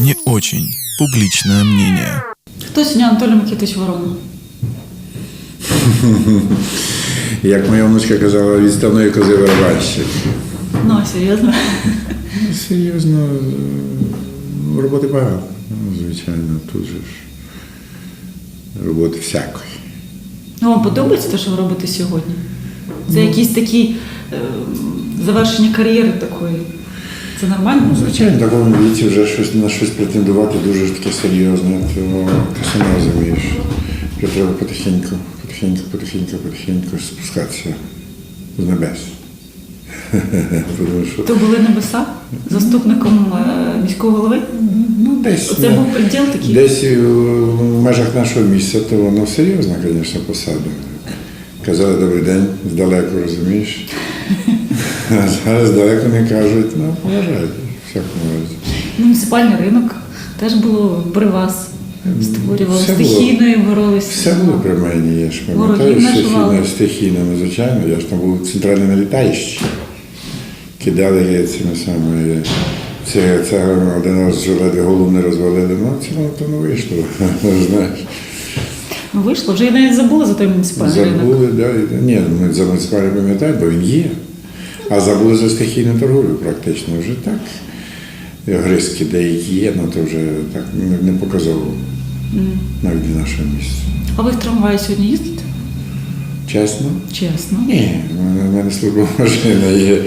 не очень публичное мнение. Хто сьогодні Анатолій Микитович Ворона? Як моя внучка казала, відставної кози барабанщик. Ну, а серйозно. Ну, Серйозно, роботи багато. Ну, звичайно, тут же ж роботи всякої. Ну, вам подобається те, що ви робите сьогодні? Це якісь такі е, завершення кар'єри такої. Це нормально? Ну, звичайно, в такому віці вже щось на щось претендувати дуже ж таке серйозне, то ти сама розумієш. Що треба потихеньку, потихеньку, потихеньку, потихеньку спускатися з небес. То були небеса заступником е, міського голови? Ну, десь, Оце ну, був приділ такий? Десь е, в межах нашого місця, то воно серйозна, звісно, посада. Казали добрий день, здалеку розумієш. А зараз далеко не кажуть, ну, поважайте, в всякому разі. Муніципальний ринок теж було при вас. Створювали Все було. стихійно і боролися. Все було при мені, я ж пам'ятаю, стихійно, стихійно, ну, звичайно, я ж там був центральний налітаючий. Кидали цими самими. Це, це один раз голову розвалили, ну це воно не вийшло, знаєш. Ну, вийшло, вже і навіть забули за той муніципальний ринок. Забули, да, і- ні, ми за муніципальний пам'ятають, бо він є. А забули за стихійну торговлю практично вже так. Гризки деякі є, але то вже так не, не показово навіть для нашого місця. А ви в трамваї сьогодні їздите? Чесно? Чесно. Ні, в мене- в мене службова машина є,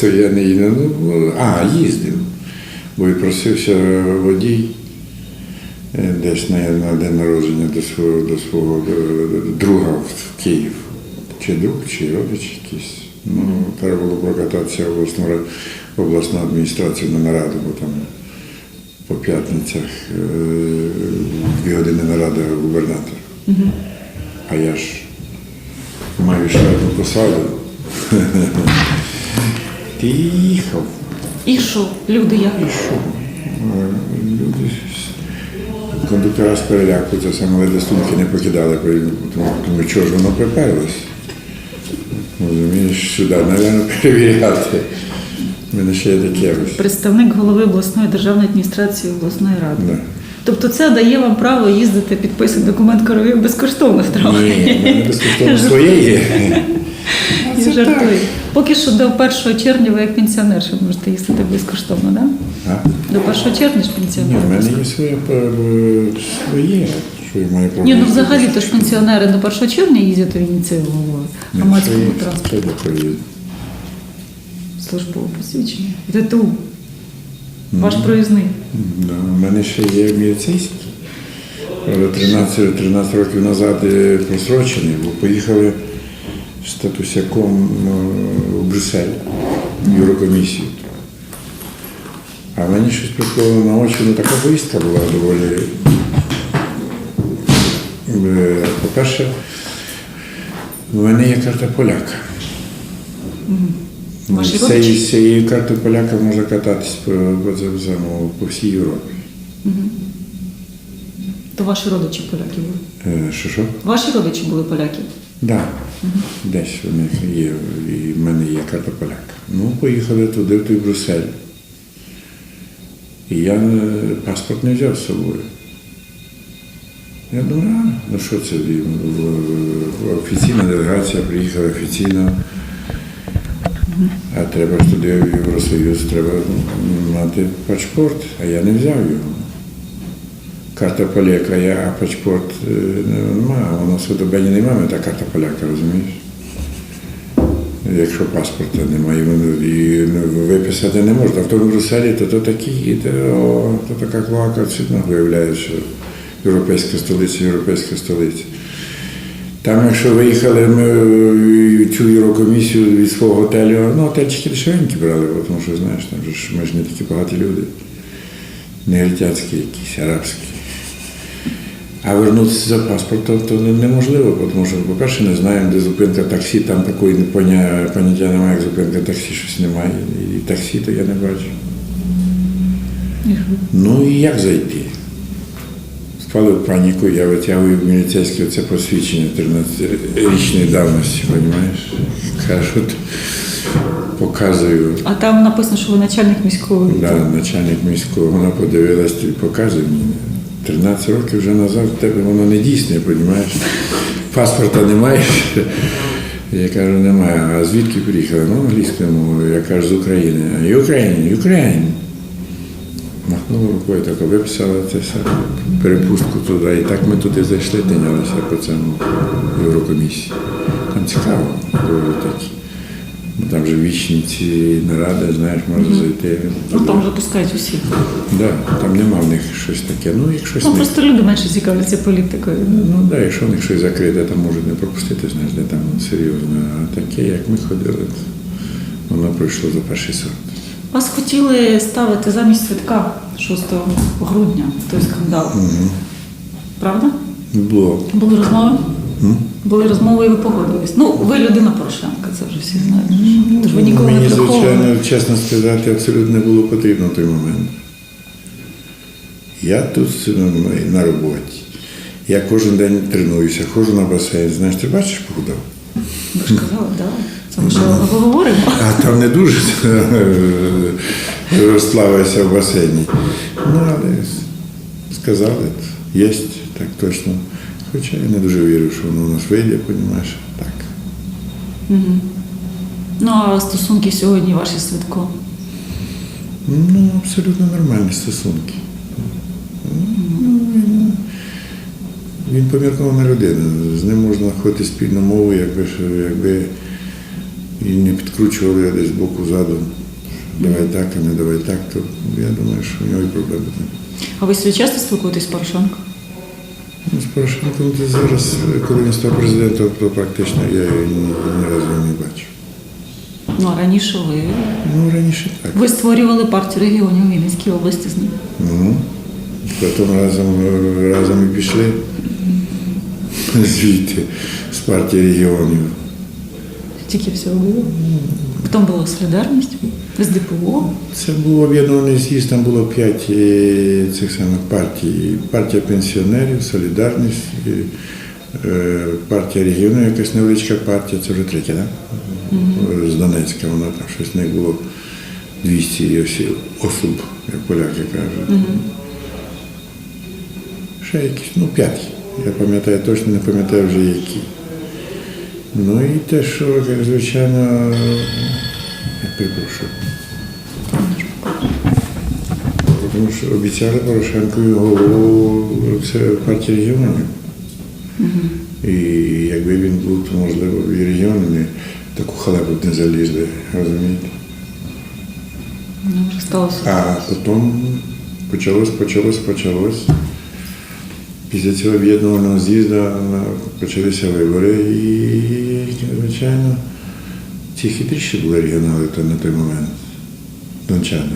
то я не їду. Ну, а, їздив. Бо відпросився водій е, десь на, на день народження до свого, до свого е, друга в Київ. Чи друг, чи родич якийсь. Ну, треба було прокататися в обласну, в обласну адміністрацію на нараду, бо там по п'ятницях е, дві години нарада губернатора. А я ж маю ще одну посаду. Ти їхав. І що? Люди як? Е, Люди, з- кондуктора з переляку, це саме сумки не покидали, тому, чого ж воно приперлось. Розумієш, сюди, мабуть, перевіряти. Мене ще є таке ось. Представник голови обласної державної адміністрації обласної ради. Да. Тобто це дає вам право їздити підписати документ коровів безкоштовно в Ні, трамваї. в мене безкоштовно своє є. Я жартую. Поки що до 1 червня ви як пенсіонер, що можете їздити безкоштовно, так? А? До 1 червня ж Ні, пенсіонер. в мене є своє, е, своє, що я маю право. Ні, ну взагалі то ж пенсіонери до 1 червня їздять в ініціативу Ні, громадському транспорту. Службове посвідчення. ТТУ. Ваш проїзний. Да, у мене ще є міліцейський. Правда, 13, 13 років назад е, просрочений, бо поїхали статусяком е, в Брюссель, в Єврокомісію. А мені щось приходило на очі, ну така поїздка була доволі. е, По-перше, в мене є карта поляка. Ваші З цією- з цією картою поляка можна кататись по, по, по всій Європі. То ваші родичі поляки були. Е, Що що? Ваші родичі були поляки. Да. Десь них є, і в мене є карта поляка. Ну, поїхали туди, в той Брюссель. І я е, паспорт не взяв з собою. Я думаю, а, ну що це? Офіційна делегація приїхала офіційно. А треба ж туди в Євросоюз, треба мати паспорт, а я не взяв його. Карта поляка, я, паспорт е, нема, у нас в Добені немає та карта поляка, розумієш? Якщо паспорта немає, ну, і ну, виписати не можна. А в тому Брюсселі то, то такі, то, то така клака, цвітно виявляє, що європейська столиця, європейська столиця. Там, якщо виїхали ми цю Єврокомісію від свого готелю, ну, готельчики дешевенькі брали, бо тому що, знаєш, там ж ми ж не такі багаті люди. Негритянські якісь, арабські. А вернутися за паспортом то неможливо, тому що, по-перше, не знаємо, де зупинка таксі, там такої поняття немає, як зупинка таксі, щось немає. І таксі то я не бачу. Ну і як зайти? Впали в паніку, я витягую міліцейське це посвідчення 13-річної давності, розумієш? Кажуть, показую. А там написано, що ви начальник міської. Да, начальник міського, вона подивилась і показує мені. 13 років вже назад в тебе воно не дійсне, розумієш? Паспорта не маєш. Я кажу, немає. А звідки приїхала? Ну, англійською мовою. Я кажу, з України. Україні, Україні. Махнула рукою, так виписала це все, перепустку туди. І так ми туди зайшли, тинялися по цьому Єврокомісії. Там цікаво, дуже такі. Там вже вічні ці наради, знаєш, можна зайти. Ну там вже пускають усіх. Да, там нема в них щось таке. Ну, як щось Ну не... просто люди менше цікавляться політикою. Ну да, якщо в них щось закрите, там можуть не пропустити, знаєш, де там серйозно. А таке, як ми ходили, воно пройшло за перший сорт. Вас хотіли ставити замість святка 6 грудня, той скандал. Правда? Було. Були розмови? Були розмови і ви погодились. Ну, ви людина Порошенка, це вже всі знають. Тож ви ніколи Мені, не звичайно, чесно сказати, абсолютно не було потрібно в той момент. Я тут ну, на роботі. Я кожен день тренуюся, ходжу на басейн. Знаєш, ти бачиш похудав? Ви ж казали, так. Це ми ще говоримо. А там не дуже розслабився в басейні. Ну, але сказали, є, так точно. Хоча я не дуже вірю, що воно у нас вийде, розумієш, так. Ну, а стосунки сьогодні ваші святко. Ну, абсолютно нормальні стосунки. Ну, він- Він поміркована людина. З ним можна знаходити спільну мову, якби, якби і не підкручували десь з боку ззаду. Давай так, а не давай так, то я думаю, що в нього і проблеми. А ви часто спілкуєтесь з Порошенком? Ну, з Порошенком ти зараз, коли він став президентом, то практично я його ні, ні разу не бачив. Ну, а раніше ви. Ну, раніше так. Ви створювали партію регіонів у Вінницькій області з ним. Ну, потім разом, разом і пішли звідти з партії регіонів. Тільки всього було. Потім була солідарність з ДПО. Це був об'єднаний з'їзд, там було п'ять е, цих самих партій. Партія пенсіонерів, Солідарність, е, партія регіонів, якась невеличка партія, це вже третя, так? З Донецька, вона там щось не було 200 осіб, як поляки кажуть. Ще якісь, ну п'ять. Я пам'ятаю, точно не пам'ятаю вже які. Ну і те, що, як звичайно, перепрошую. Тому що обіцяли Порошенкові голову партії регіонів. І якби він був, то можливо і регіонами таку халепу б не залізли, розумієте? Ну. А потім почалось, почалось, почалось. Після цього об'єднаного з'їзду почалися вибори і, звичайно, ці хитріші були регіонали то на той момент. Дончани.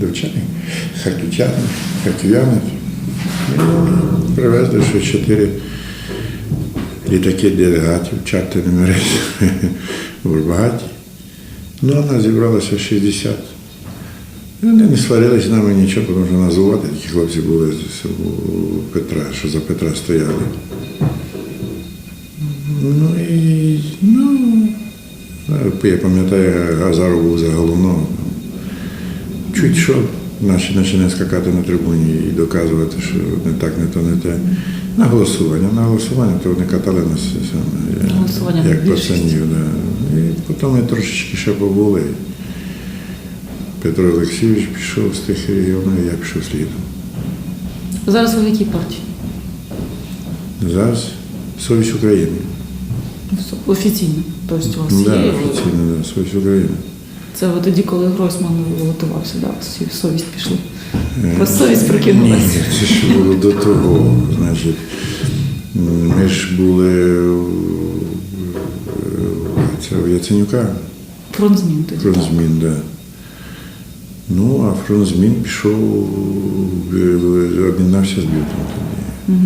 Дончани, харківчани, харків'яни. Привезли ще чотири літаки делегатів, чартерними рейсами в Бурбагаті. Ну, а нас зібралося 60. Ну, Вони не сварились з нами нічого, тому що називати такі хлопці були з- у Петра, що за Петра стояли. Ну і ну, я пам'ятаю, Газаров був за головного. Чуть що, наші почали скакати на трибуні і доказувати, що не так, не то, не те. На голосування. На голосування, то вони катали нас саме, як на пацанів. Да. І потім ми трошечки ще побули. Петро Олексійович пішов з тих регіонів, я пішов слідом. Зараз ви в якій партії? Зараз совість України. Офіційно. Тобто у вас Да, є. офіційно, да, совість України. Це ви тоді, коли Гройсман готувався, да, в совість пішли. Про совість прокинулася. Ні, це ж було до того. Значить, ми ж були у- у Яценюка, Фронт змін тоді. фронт змін, да. Ну, а фронт змін пішов, об'єднався з бютом тоді.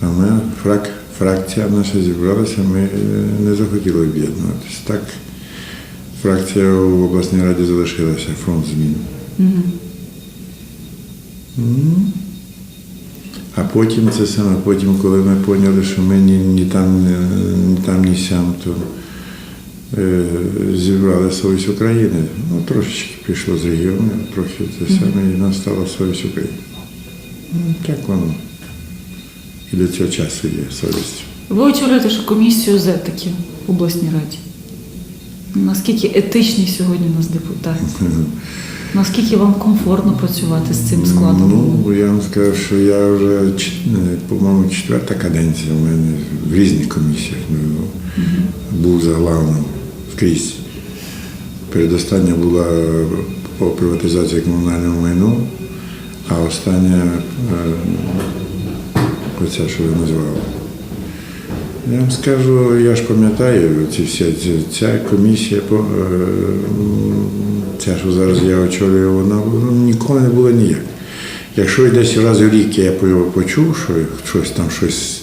А ми, фрак, фракція наша зібралася, ми е, не захотіли об'єднуватися. Так, фракція в обласній раді залишилася, фронт змін. М. А потім це саме, потім, коли ми поняли, що ми ні, ні там, ні, ні там, ні сям, то е, зібрали совість України. Ну, трошечки пішло з регіону, трохи це саме, і настала совість України. Ну, так воно. І до цього часу є совість. Ви очолюєте ж комісію з етики в обласній раді. Наскільки етичні сьогодні у нас депутати? Наскільки вам комфортно працювати з цим складом? Ну, я вам скажу, що я вже, е, по-моєму, четверта каденція в мене в різних комісіях. Ну, Був за главним скрізь. Передостання була по приватизації комунального майну, а остання е, оця, що ви назвали. Я вам скажу, я ж пам'ятаю, ці всі, ця комісія, е, ця, що зараз я очолюю, вона ну, ніколи не була ніяк. Якщо десь раз у рік я по- почув, що щось там щось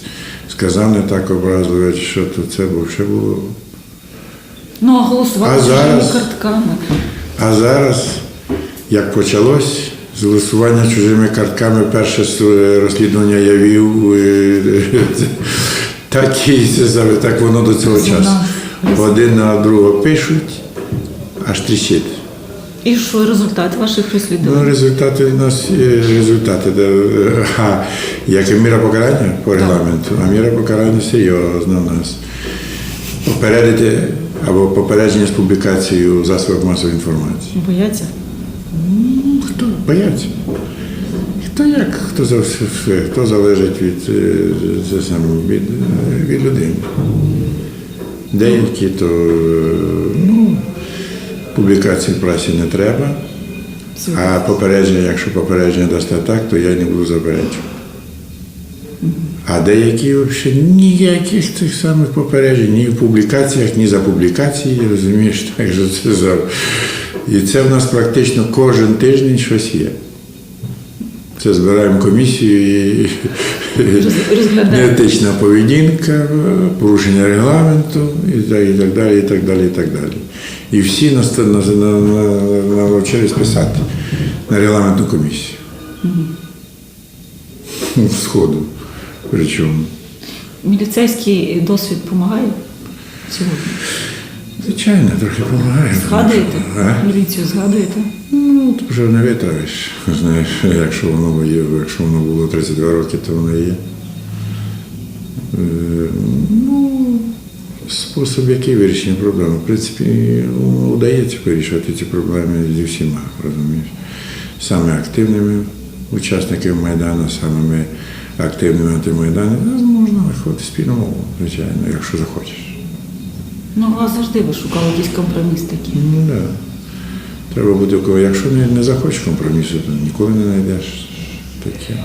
сказав не так образливе, що, то це взагалі було. Ну, а голосувати А зараз? картками. А зараз, як почалось, з голосування чужими картками, перше розслідування я вів, е, так і так воно до цього часу. Один на другого пишуть, аж тріщить. І що результат ваших розслідувань? Ну, результати у нас є результати. де, А, як і міра покарання по регламенту, а міра покарання серйозна у нас. Попередити або попередження з публікацією в засобах масової інформації. Бояться? Бояться? Хто як, хто за все, хто залежить від, це саме, від, від людини. Деякі то е, ну, публікації в прасі не треба, а попередження, якщо попередження дасте так, то я не буду заперечувати. А деякі взагалі ніяких цих самих попереджень, ні в публікаціях, ні за публікації, розумієш, так що це за. І це в нас практично кожен тиждень щось є. Це збираємо комісію і неетична поведінка, порушення регламенту і так, і так далі, і так далі, і так далі. І всі навчились писати на регламентну комісію. Сходу. Причому. Міліцейський досвід допомагає сьогодні? Звичайно, трохи допомагає. Згадуєте? А? Міліцію згадуєте? Ну, вже не витравиш. Знаєш, якщо воно є, якщо воно було 32 роки, то воно є. Е, Ну, спосіб, який вирішення проблеми. В принципі, удається вирішувати ці проблеми зі всіма, розумієш. Саме активними учасниками Майдану, самими активними антимайдану, ну, можна знаходити спільну мову, звичайно, якщо захочеш. Ну, вас завжди ви шукали якийсь компроміс такий. Ну так. Да. Треба у кого. Якщо не, не захочеш компромісу, то ніколи не знайдеш таке.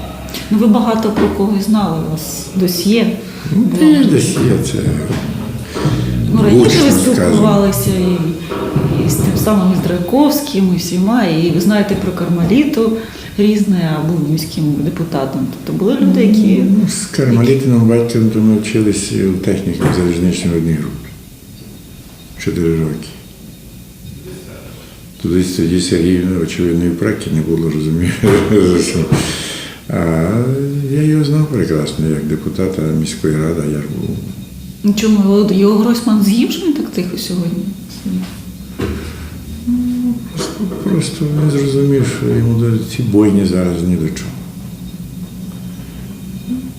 Ну, ви багато про когось знали, у вас досьє. Ну, було. ти десь є це. Ну, раніше ви спілкувалися і, і з тим самим Здраковським, і всіма, і ви знаєте про Кармаліту різне, а був міським депутатом. Тобто були люди, які Ну, з Кармалітином батьком то ми вчилися у техніку залізничної одній групі. Чотири роки. Туди тоді Сергій, очевидно, і не було, розумієш. А я його знав прекрасно, як депутата міської ради, я ж був. Ну, чому його Гройсман з'їв, що він так тихо сьогодні? Просто він зрозумів, що йому до ці бойні зараз ні до чого.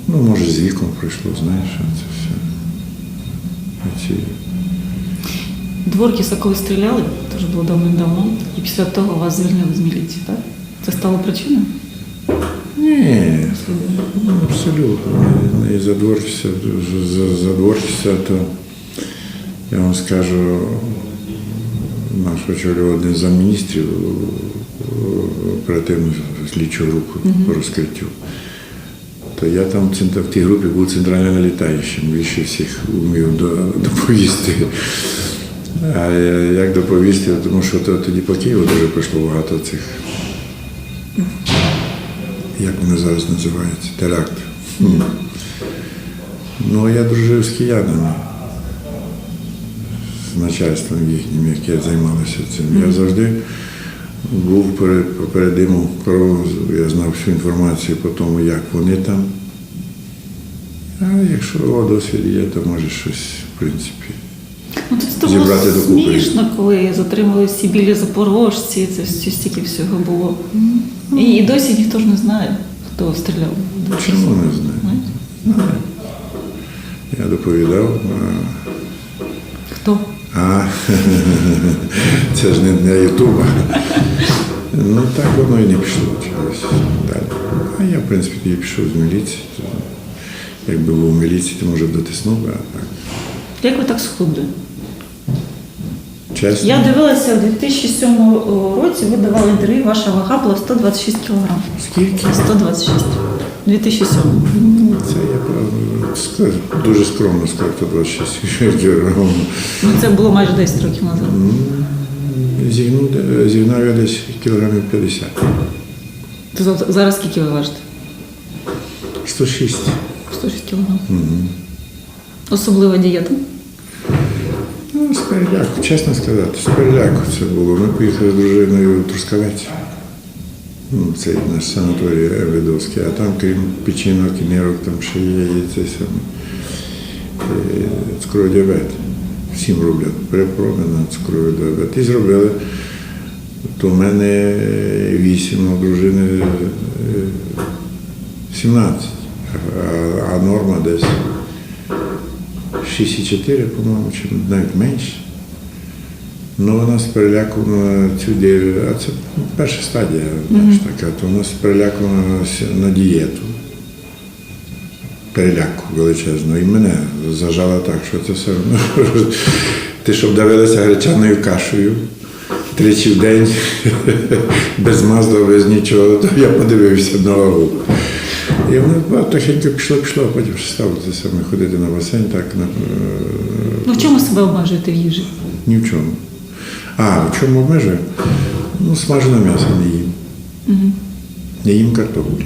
Ну, може, з віком пройшло, знаєш, це все. Оці... Дворкіса, коли стріляли, теж було давним-давно, і після того вас звільнили з міліції, так? Це стало причиною? Ні, ну, абсолютно. І за за, за Дворкіса, то я вам скажу, наш очолював один з міністрів оперативну слідчу групу по розкриттю. То я там в тій групі був центральним налітаючим, більше всіх вмів доповісти. А як доповісти, тому що тоді по Києву дуже пройшло багато цих як вони зараз називаються, теракт. Ну, я дружив з киянами, з начальством їхнім, яке займалося цим. Я завжди був перед, поперед ним кровом, я знав всю інформацію по тому, як вони там. А якщо досвід є, то може щось, в принципі. Ну, тут це було смішно, коли затримали всі білі запорожці, це стільки всього було. І, і досі ніхто ж не знає, хто стріляв. Чому не знаю? Знаєте? Я доповідав. а, Хто? А, це ж не для Ютуба. Ну так воно і не пішло чогось далі. А я, в принципі, тоді пішов з міліції. Якби був в міліції, то може б дотиснув а так. Як ви так схудли? Чесно. Я дивилася в 2007 році, ви давали інтерв'ю, ваша вага була 126 кг. Скільки? 126. 2007. Ну, Це я дуже скромно сказав, 126 кілограмів. Ну це було майже 10 років назад. Зігнув, е, зігнав я десь кілограмів 50. То зараз скільки ви важите? 106. 106 кг. Особлива дієта. Переляку, чесно сказати, з переляку це було. Ми поїхали з дружиною в Трускавець. Ну, це наш санаторій Видовський, а там, крім печінок і нирок, там ще є і цей самий е, цукровий. Всім роблять перепроби на цукровий діабет. І зробили. То в мене 8, а дружини е, 17, а, а норма десь 6,4, по-моєму, чи навіть менше. Ну, вона з переляку на цю дію, а це перша стадія, знаєш, така, то вона з переляку на, дієту. Переляку величезну. І мене зажала так, що це все одно. Ти щоб давилася гречаною кашею тричі в день, без масла, без нічого, то я подивився на вагу. І воно тихенько пішло, пішло, а потім став це саме ходити на басейн, так на, е, Ну в чому себе обмежуєте в їжі? ні в чому. А, в чому обмежує? Ну, смажене м'ясо не їм. Не їм картоплі.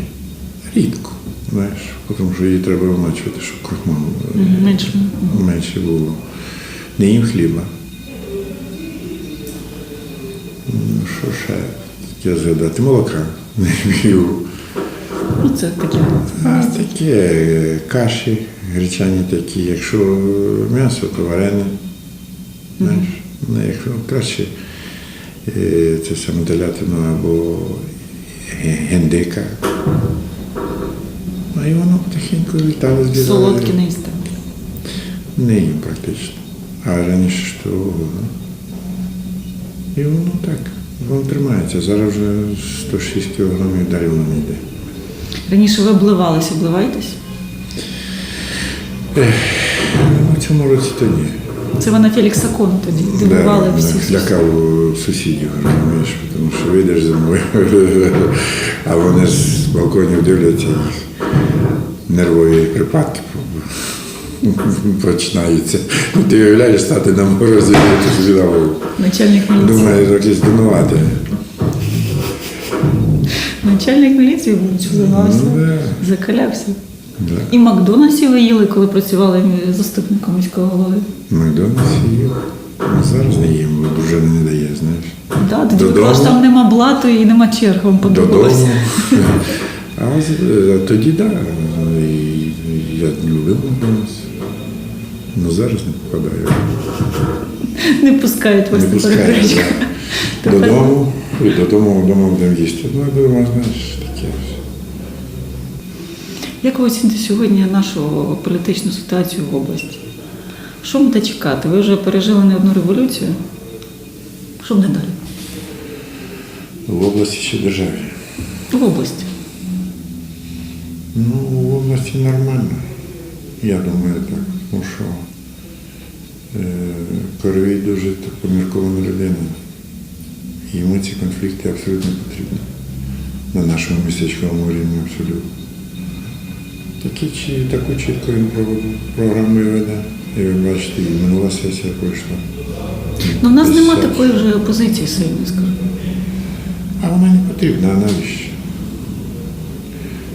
Рідко, знаєш, тому що її треба вимачувати, щоб крохмал е, Менше. менше було. Не їм хліба. Ну, що ще таке згадати? Молока не п'ю. Ну це таке. А таке е, каші, гречані такі. Якщо м'ясо, то варене. Знаєш, ну, якщо краще е, це саме телятину або гендика. А і воно потихеньку літало з Солодкі не їсте. Не їм практично. А раніше ну. І воно так, воно тримається. Зараз вже 106 кілограмів далі воно не йде. Раніше ви обливались, обливаєтесь? Ну, в цьому році то ні. Це ви на Фелікса Кону тоді дивували Да, всіх. Лякав сусідів, розумієш, тому що вийдеш зимою, а вони з балконів дивляться їх нервові припадки починаються. Ну, Ти уявляєш стати на морозі, собі на голову. Начальник міліції. Думаєш, якісь донувати. Начальник міліції був. Ну, да. Закалявся. Да. І Макдональдсі ви їли, коли працювали заступником міського голови. Макдональдс їв. Ну, зараз не їм, бо дружина не дає, знаєш. Да, тоді Додому. казали, там нема блату і нема черг, вам подобалося. Додому. А з- е, тоді так. Да, і я любив Макдональдс. Ну зараз не попадаю. Не пускають вас Не на пускаю. перекричку. да. Додому, і додому вдома будемо їсти. Ну, а дома, знаєш, таке. Як ви оціните сьогодні нашу політичну ситуацію в області? Що буде чекати? Ви вже пережили не одну революцію. Що буде далі? В області чи в державі? В області. Ну, в області нормально. Я думаю, так. Тому що е, Коровій дуже поміркована людина. Йому ці конфлікти абсолютно потрібні. На нашому містечковому рівні абсолютно. Такі, чи, таку чітко він про- програму веде. І ви бачите, і минула сесія пройшла. Ну, в нас Десь нема такої вже опозиції сильної, скажу. А вона не потрібна, а навіщо?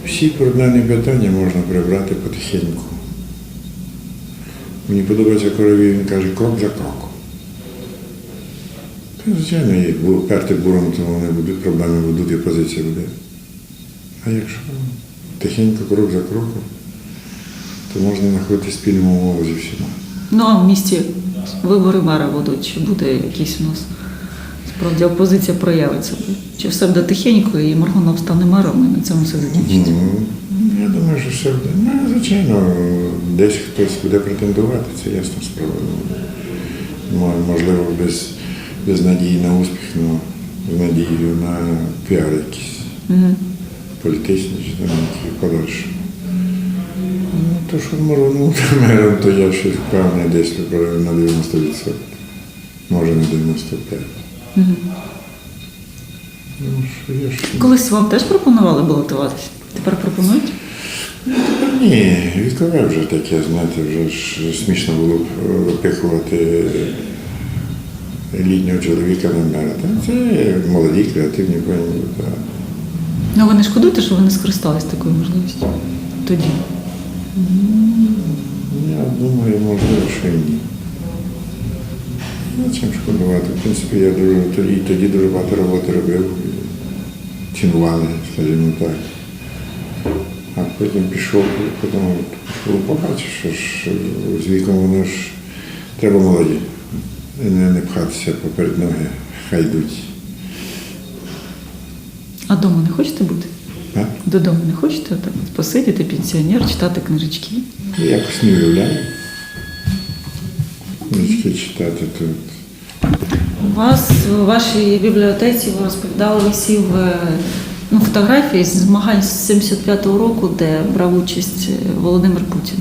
Всі проблемні питання можна прибрати потихеньку. Мені подобається корові, він каже, крок за кроком. Та, Звичайно, є бу- перти буром, то вони будуть, проблеми будуть і позиція буде. А якщо тихенько, крок за кроком, то можна знаходити спільну мову зі всіма. Ну а в місті вибори мера будуть, чи буде якийсь у нас справді опозиція проявиться? Чи все буде тихенько і Маргонов стане мером і на цьому все закінчиться? Ну, я думаю, що все буде. Ну, звичайно, десь хтось буде претендувати, це ясна справа. Ну, Можливо, без, без надії на успіх, але з надією на піар якийсь Мгм. Політичний чи там подальше. Ну, то, що можу бути мером, то я щось впевнений десь на 90%. Може на 95%. Ну, що я ж... Колись вам теж пропонували балотуватися? Тепер пропонують? Ні, вікове вже таке, знаєте, вже ж смішно було б е, випихувати літнього чоловіка на мера. Це молоді, креативні а Ну ви не шкодуєте, що ви не скористались такою можливістю тоді? Я думаю, можливо, що і ні. Ну, чим шкодувати? В принципі, я дуже, тоді, тоді дуже багато роботи робив. Цінували, скажімо так. А потім пішов, потім пішов, побачив, що ж з віком воно ж треба молоді. Не, не пхатися поперед ноги, хай йдуть. А вдома не хочете бути? А? Додому не хочете отак от посидіти, пенсіонер, читати книжечки? Я якось не уявляю. Книжки читати тут. У вас у вашій бібліотеці ви розповідали, висів е, ну, фотографії з змагань з 75-го року, де брав участь е, Володимир Путін.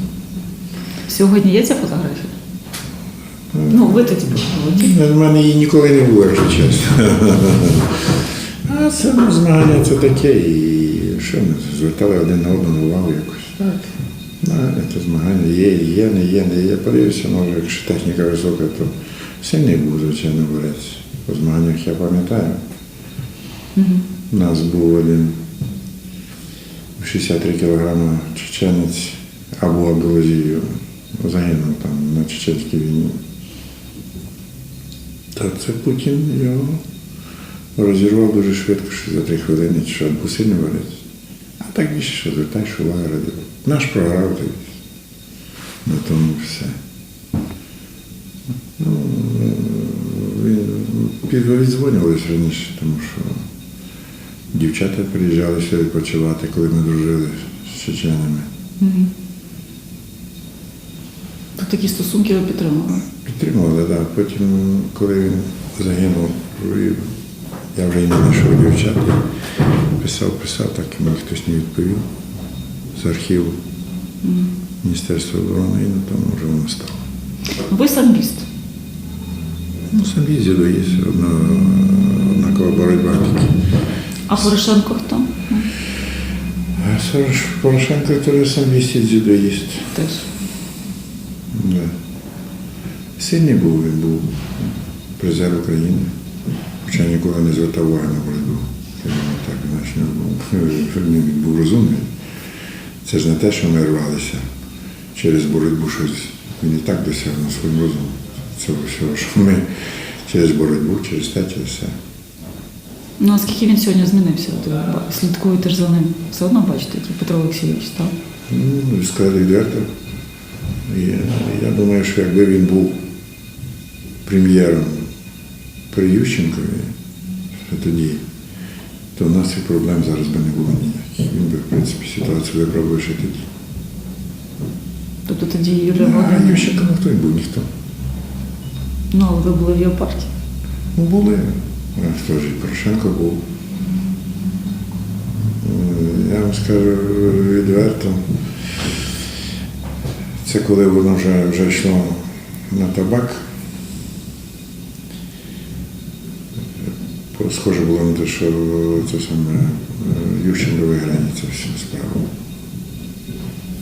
Сьогодні є ця фотографія? Ну, ви тоді були. У мене її ніколи не було, якщо чесно. А це ну, змагання це таке, і що ми звертали один на одного увагу якось. Так. Ну, це змагання є, є, не є, не є. Подивився, може, якщо техніка висока, то сильний був, звичайно, борець. По змаганнях я пам'ятаю. У нас був один 63 кілограми чеченець або Абдулазію загинув там на чеченській війні. Та це Путін його розірвав дуже швидко, що за три хвилини, що сильний борець. А так більше що звертаєш увагу радив. Наш програв. На тому все. Ну, він віддзвонювалися раніше, тому що дівчата приїжджали сюди відпочивати, коли ми дружили з чеченами. Тут такі стосунки ви підтримували. Підтримували, так. Потім, коли він загинув, я вже і не знайшов дівчат. Я писав, писав, так і мені хтось не відповів з архіву Міністерства оборони, і на тому вже воно стало. Ви самбіст. Ну, самі зідоїсть, одна, однакова боротьба. А Порошенко хто? Порошенко теж самбіст дзюдоїст. Теж. Да. Сильний був, він був призер України, хоча ніколи не звертав уваги на боротьбу. Так, знаєш, він був, був розумний. Це ж не те, що ми рвалися через боротьбу щось. Він і так досягнув своїм розумом цього всього, що ми через боротьбу, через те, через все. Ну, а скільки він сьогодні змінився? Ба- слідкуєте ж за ним. Все одно бачите, який Петро Олексійович став. Ну, сказати відверто. Я, я думаю, що якби він був прем'єром при Ющенкові ще тоді, то в нас і проблем зараз би не було ніяких. Він би, в принципі, ситуацію виправив ще тоді. Тобто тоді Юлія А Володимирівна. Ющенко ну, хто він був? Ніхто. Ну, але ви були в його партії. Ну, були. Хто ж і Порошенко був. Е, Я вам скажу відверто. Це коли воно вже, вже йшло на табак. Схоже було на те, що це саме е, Ющенко виграє цю всю справу.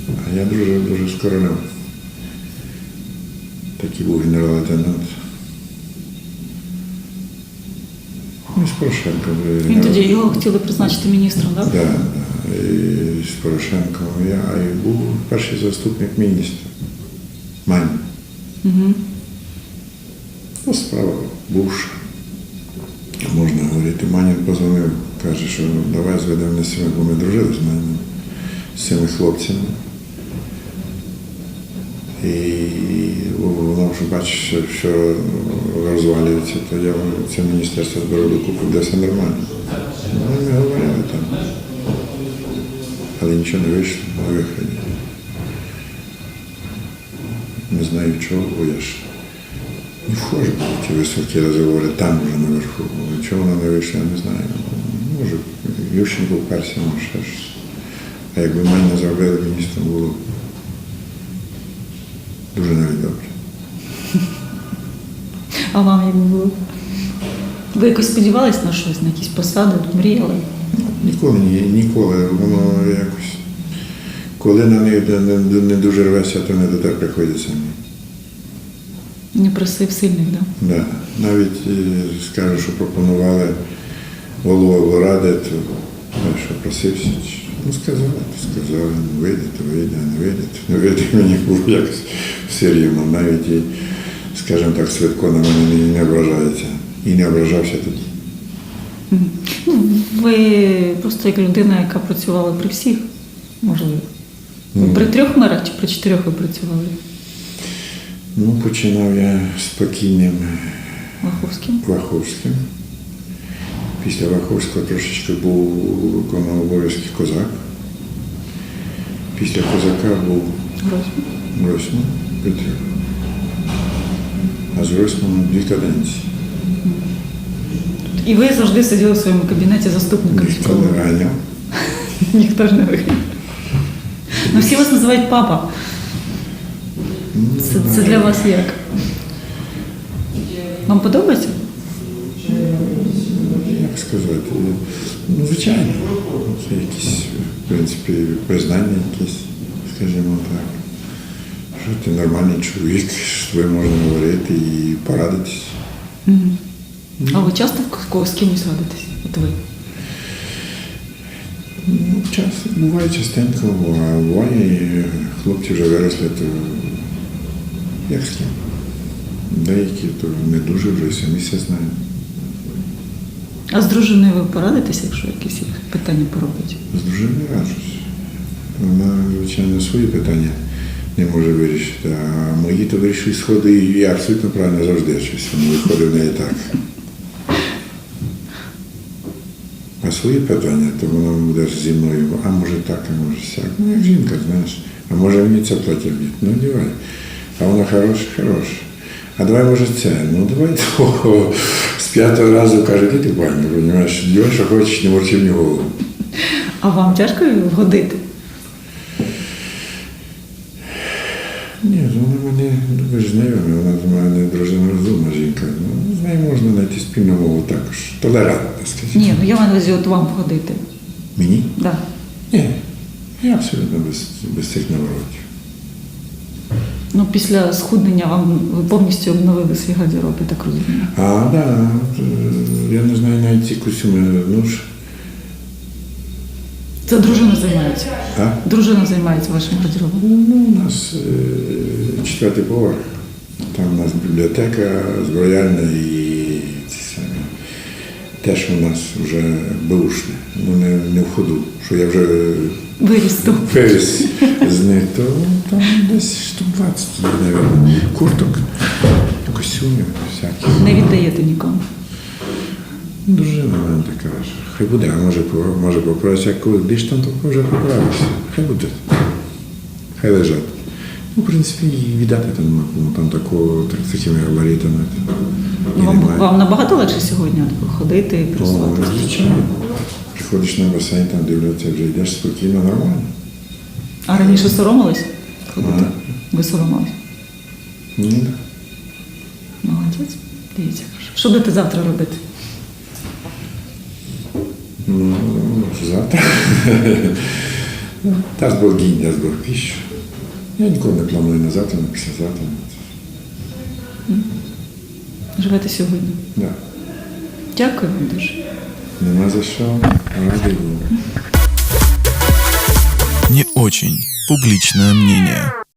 А я дуже дуже з королем. Такий був генерал-лейтенант. Ну, з Порошенком. Він тоді його хотіли призначити міністром, так? Да, да. І з Порошенком я і був перший заступник міністра. Мань. Угу. Ну, справа бувша. Можна говорити, Манін позвонив, каже, що «Ну, давай зведемо на себе, бо ми дружили з Маніним, з цими хлопцями. І воно вже бачиш, що, розвалюється, то я це міністерство зберу докупи, де все нормально. Ну, ми говорили там. Але нічого не вийшло на виході. Не знаю чого, бо я ж не вхожу в ті високі розговори там вже наверху. Чого воно не вийшло, я не знаю. Може, Ющенко вперся, може. А якби мене зробили міністром, було дуже навіть добре. А вам як було? Ви якось сподівались на щось, на якісь посади, мріяли? Ніколи ні, ніколи. Воно якось. Коли на них не, не, не дуже рвеся, то не до тебе приходять самі. Не просив сильних, так? Да? Да. Навіть е, скажу, що пропонували голову ради, то що просився. Ну, сказали, то сказали, ну, вийде, то вийде, не вийде, то не вийде. Мені було якось все рівно. Навіть і, скажімо так, Святко на мене не, не ображається. І не ображався тоді. Ну, ви просто як людина, яка працювала при всіх, можливо. Ну. При трьох мерах чи при чотирьох ви працювали? Ну, починав я спокійним Ваховським? Ваховським. Після Ваховського трошечки був виконував обов'язки козак. Після козака був. Гройсман Петрів. А з Гройсманом дві каденції. І ви завжди сиділи в своєму кабінеті заступником Ніхто не ганяв. Ніхто ж не виграв. Ну, всі вас називають папа. Це, це для вас як? Вам подобається? Як сказати? Ну, звичайно. Це якісь, в принципі, признання якісь, скажімо так. Що ти нормальний чоловік, з тобою можна говорити і порадитись. Мгм. А ви часто з кимось радитесь? От ви? Ну, час буває частенько, а буває, хлопці вже виросли, то як з ким. Деякі то не дуже вже самі все знають. А з дружиною ви порадитесь, якщо якісь питання поробить? З дружиною раджусь. Вона, звичайно, свої питання не може вирішити, а мої то вирішують сходи, і я абсолютно правильно завжди щось воно виходить в неї так. А свої питання, то вона буде зі мною, а може так, а може сяк. Ну, як жінка, знаєш. А може мені це платять? Ну, дівай. А вона хороша, хороша. А давай, може, це. Ну давай того. З п'ятого разу каже, ти ти пані, розумієш, дівай, що хочеш, не морчи мені голову. А вам тяжко вгодити? Ні, ну, вона мене, ну ви ж знайомі, вона з мене дружина розумна жінка. Ну, з нею можна знайти спільну мову також. Толерантна, скажімо. Ні, ну я маю на увазі от вам вгодити. Мені? Да. Ні. Я абсолютно без, без цих наворотів. Ну, після схуднення вам ви повністю обновили свій гардероб, я так розумію. А, так, да, е, я не знаю навіть ці костюми. Ну ж, Це дружина займається. а? Дружина займається вашим гардеробом. Ну, у нас е, четвертий поверх. Там у нас бібліотека зброяльна і ці самі. Те, що у нас вже бушне, ну не, не в ходу, що я вже Виріс тут. вивіз з них, то там десь штук 20 є, мабуть, курток, костюмів всяких. Не віддаєте нікому. Дружина мене така, що хай буде, а може, по- може поправитися, як коли диш там, то вже поправився. Хай буде. Хай лежать. Ну, в принципі, і віддати там нема кому, там такого, так, з такими габаритами. І Вам, немає. вам набагато легше сьогодні от, ходити і О, звичайно. Приходиш на басейн, там дивляться, вже йдеш спокійно, нормально. А раніше соромились ходити? Ага. Ви соромились? Ні, так. Молодець. Дивіться. Що будете завтра робити? Ну, завтра. Дасть Бог гінь, дасть Бог піщу. Я ніколи не планую на завтра, на післязавтра. Живете сьогодні. Да. Дякую вам дуже. Нема за що. Радий. Не очень публичное мнение.